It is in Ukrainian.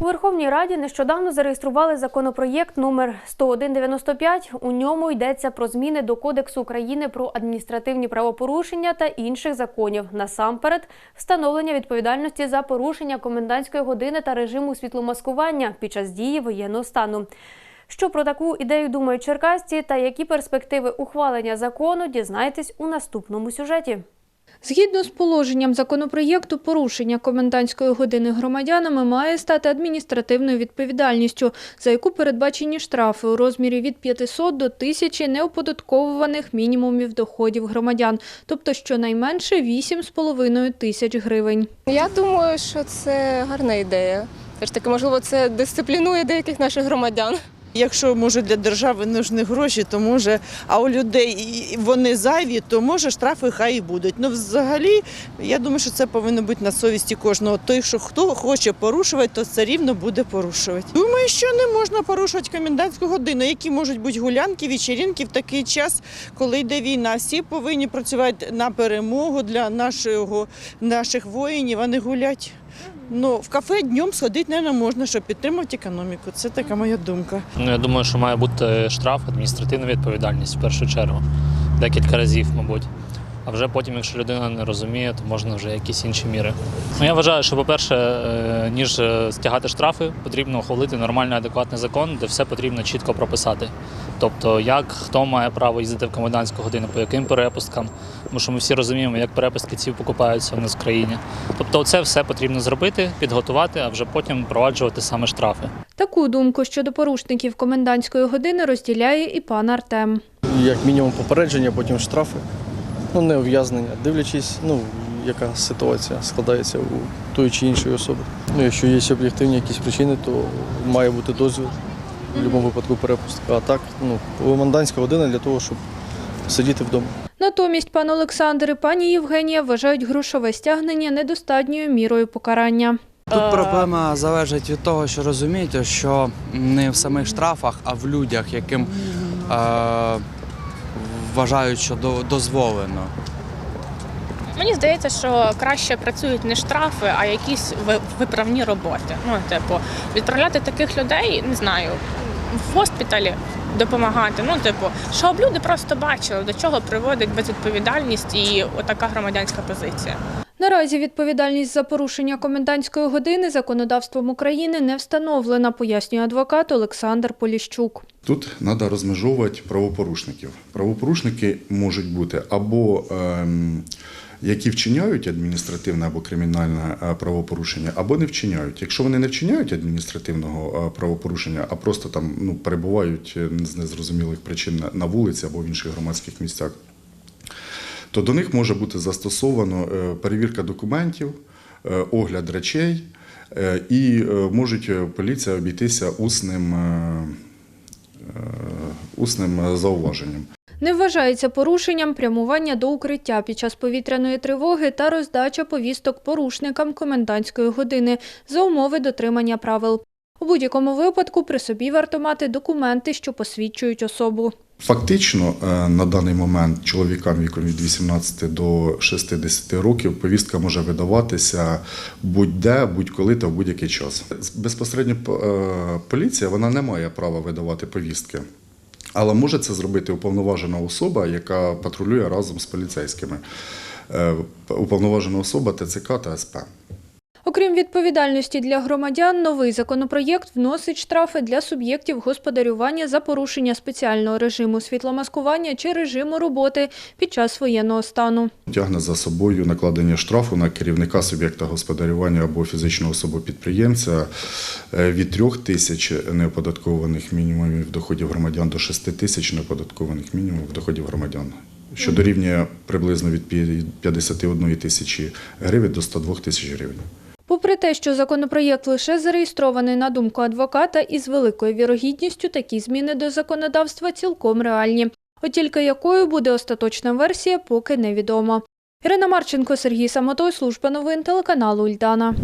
У Верховній Раді нещодавно зареєстрували законопроєкт номер 10195. У ньому йдеться про зміни до Кодексу України про адміністративні правопорушення та інших законів. Насамперед, встановлення відповідальності за порушення комендантської години та режиму світломаскування під час дії воєнного стану. Що про таку ідею думають черкасці та які перспективи ухвалення закону, дізнайтесь у наступному сюжеті. Згідно з положенням законопроєкту, порушення комендантської години громадянами має стати адміністративною відповідальністю, за яку передбачені штрафи у розмірі від 500 до 1000 неоподатковуваних мінімумів доходів громадян, тобто щонайменше 8,5 тисяч гривень. Я думаю, що це гарна ідея. Все ж таки, можливо, це дисциплінує деяких наших громадян. Якщо може для держави нужні гроші, то може, а у людей вони зайві, то може штрафи хай і будуть. Ну взагалі, я думаю, що це повинно бути на совісті кожного. Той, що хто хоче порушувати, то все рівно буде порушувати. Думаю, що не можна порушувати комендантську годину. Які можуть бути гулянки, вечеринки в такий час, коли йде війна. Всі повинні працювати на перемогу для нашого наших воїнів, а не гулять. Ну, в кафе днем сходити не можна, щоб підтримувати економіку. Це така моя думка. Ну, я думаю, що має бути штраф, адміністративна відповідальність в першу чергу. Декілька разів, мабуть. А вже потім, якщо людина не розуміє, то можна вже якісь інші міри. Ну, я вважаю, що, по-перше, е, ніж е, стягати штрафи, потрібно ухвалити нормальний адекватний закон, де все потрібно чітко прописати. Тобто, як хто має право їздити в комендантську годину, по яким перепусткам, тому що ми всі розуміємо, як перепустки ці покупаються у нас в країні. Тобто, це все потрібно зробити, підготувати, а вже потім впроваджувати саме штрафи. Таку думку щодо порушників комендантської години розділяє і пан Артем. як мінімум попередження, потім штрафи, ну не ув'язнення, дивлячись, ну яка ситуація складається у тої чи іншої особи. Ну, якщо є об'єктивні якісь причини, то має бути дозвіл в будь-якому випадку перепустка. А так, ну, комендантська година для того, щоб сидіти вдома. Натомість пан Олександр і пані Євгенія вважають грошове стягнення недостатньою мірою покарання. Тут проблема залежить від того, що розумієте, що не в самих штрафах, а в людях, яким е, вважають, що дозволено. Мені здається, що краще працюють не штрафи, а якісь виправні роботи. Ну, типу, відправляти таких людей, не знаю, в госпіталі допомагати. Ну, типу, щоб люди просто бачили, до чого приводить безвідповідальність і отака громадянська позиція. Наразі відповідальність за порушення комендантської години законодавством України не встановлена, пояснює адвокат Олександр Поліщук. Тут треба розмежовувати правопорушників. Правопорушники можуть бути або ем, які вчиняють адміністративне або кримінальне е, правопорушення, або не вчиняють. Якщо вони не вчиняють адміністративного е, правопорушення, а просто там ну, перебувають е, з незрозумілих причин на- на вулиці або в інших громадських місцях, то до них може бути застосовано е, перевірка документів, е, огляд речей, е, і можуть поліція обійтися усним, усним зауваженням. Не вважається порушенням прямування до укриття під час повітряної тривоги та роздача повісток порушникам комендантської години за умови дотримання правил. У будь-якому випадку при собі варто мати документи, що посвідчують особу. Фактично, е, на даний момент чоловікам віком від 18 до 60 років повістка може видаватися будь-де, будь-коли та в будь-який час. Безпосередньо е, поліція вона не має права видавати повістки. Але може це зробити уповноважена особа, яка патрулює разом з поліцейськими. Е, Уповноважена особа ТЦК та СП. Окрім відповідальності для громадян, новий законопроєкт вносить штрафи для суб'єктів господарювання за порушення спеціального режиму світломаскування чи режиму роботи під час воєнного стану. Тягне за собою накладення штрафу на керівника суб'єкта господарювання або фізичного особу-підприємця е, від 3 тисяч неоподаткованих мінімумів доходів громадян до 6 тисяч неоподаткованих мінімумів доходів громадян, що дорівнює приблизно від 51 тисячі гривень до 102 тисяч гривень. Попри те, що законопроєкт лише зареєстрований на думку адвоката, із великою вірогідністю такі зміни до законодавства цілком реальні. От тільки якою буде остаточна версія, поки невідомо. Ірина Марченко, Сергій Самотой, служба новин телеканалу Ільдана.